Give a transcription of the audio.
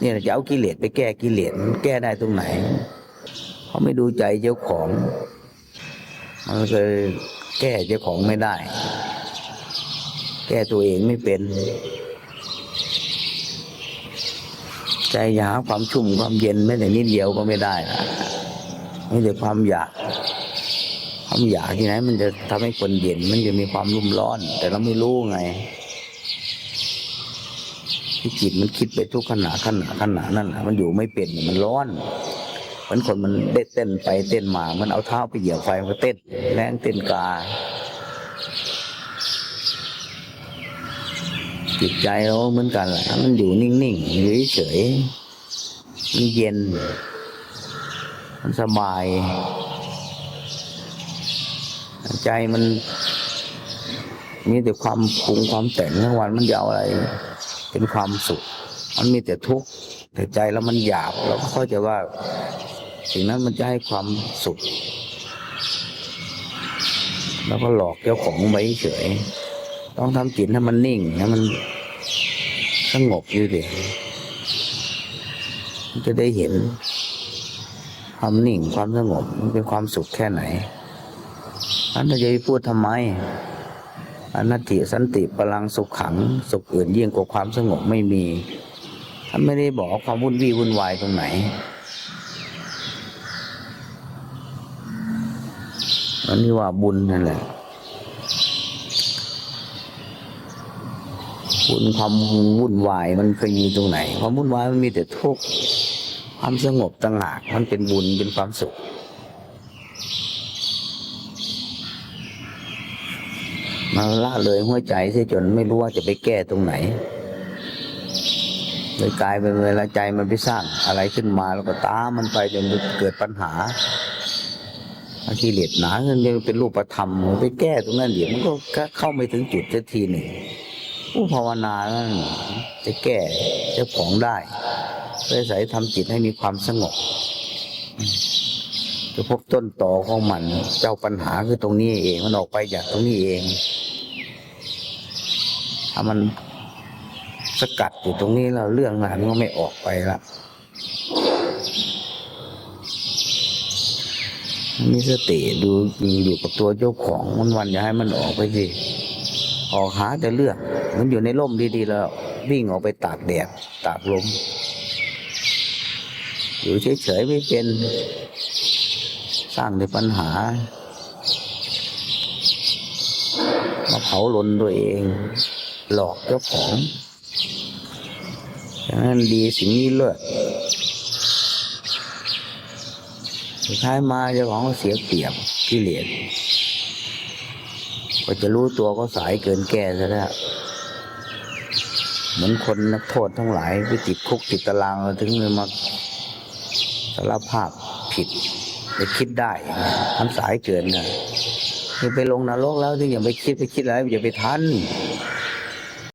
เนี่ยจะเอากิเลสไปแก้กิเลสแก้ได้ตรงไหน เขาไม่ดูใจเจ้าของมันก็แก้เจ้าของไม่ได้ แก้ตัวเองไม่เป็น ใจอยากความชุ่มความเย็นแม้แต่นิดเดียวก็ไม่ได้นะไม่แต่ความอยากความอยากที่ไหนมันจะทำให้คนเย็น มันจะมีความรุ่มร้อน แต่เราไม่รู้ไง ที่จิตมันคิดไปทุกขณะขณะขณะนั่นน่ะมันอยู่ไม่เป็นมันร้อนเหมือนคนมันได้เต้นไปเต้นมา มันเอาเท้าไปเหยียบไฟมันเต้นแรงเต้นกา จิตใจเราเหมือนกันแหละมันอยู่นิ่งๆอยู่เฉยๆมันเย็น มันสบาย ใจมันมีแต่ความปรุงความแต่งทั้งวันมันจะเอาอะไร เป็นความสุข มันมีแต่ทุกข์แต่ใจแล้วมันหยาบเราก็เข้าใจว่า สิ่งนั้นมันจะให้ความสุข แล้วก็หลอกเจ้าของไว้เฉย ต้องทำจิตให้มันนิ่งให้มันสงบอยู่ดิมันจะได้เห็นความนิ่งความสงบมันเป็นความสุขแค่ไหนอันถ้าจะไปพูดทำไม อนัตติสันติพลังสุขขัง สุขอื่นยิ่งกว่าความสงบไม่มีท่านไม่ได้บอกความวุ่นวี่วุ่นวายตรงไหน อันนี้ว่าบุญนั่นแหละบุญความวุ่นวายมันเคยมีตรงไหน ความวุ่นวายมันมีแต่ทุกข์ความสงบต่างหากมันเป็นบุญเป็นความสุข มันละเลยหัวใจเสียจนไม่รู้ว่าจะไปแก้ตรงไหนเลยกลายเป็นเวลาใจมันไปสร้างอะไรขึ้นมาแล้วก็ตามมันไปจนเกิดปัญหาอากิเลสหนาเงินยังเป็นรูปธรรมไปแก้ตรงนั้นเดี๋ยวมันก็เข้าไม่ถึงจุดสักทีหนึ่งผู้ภาวนานั่นจะแก้จ้าของได้เลยใส่ทำจิตให้มีความสงบ จะพบต้นต่อของมัน เจ้าปัญหาคือตรงนี้เอง มันออกไปจากตรงนี้เอง ถ้ามันสกัดอยู่ตรงนี้แล้วเรื่องงานก็ไม่ออกไปละมีสติดูดูอยู่กับตัวเจ้าของมันวันอย่าให้มันออกไปสิออกหาแต่เรื่อง มันอยู่ในร่มดีๆ แล้ว วิ่งออกไปตากแดดตากลมอยู่เฉยๆไม่เป็น สร้างแต่ปัญหา มาเผาลนตัวเอง หลอกเจ้าของอย่างนั้นดีสิ่งนี้เลิศสุดท้ายมาเจ้าของก็เสียเปรียบกิเลสก็จะรู้ตัวก็สายเกินแก้ซะแล้วเหมือนคนนักโทษทั้งหลายไปติดคุกติดตารางถึงเลยมาสารภาพผิด ไปคิดได้ทำสายเกินนะคือไปลงนรกแล้วที่อย่าไปคิดไปคิดอะไรอย่าไปทัน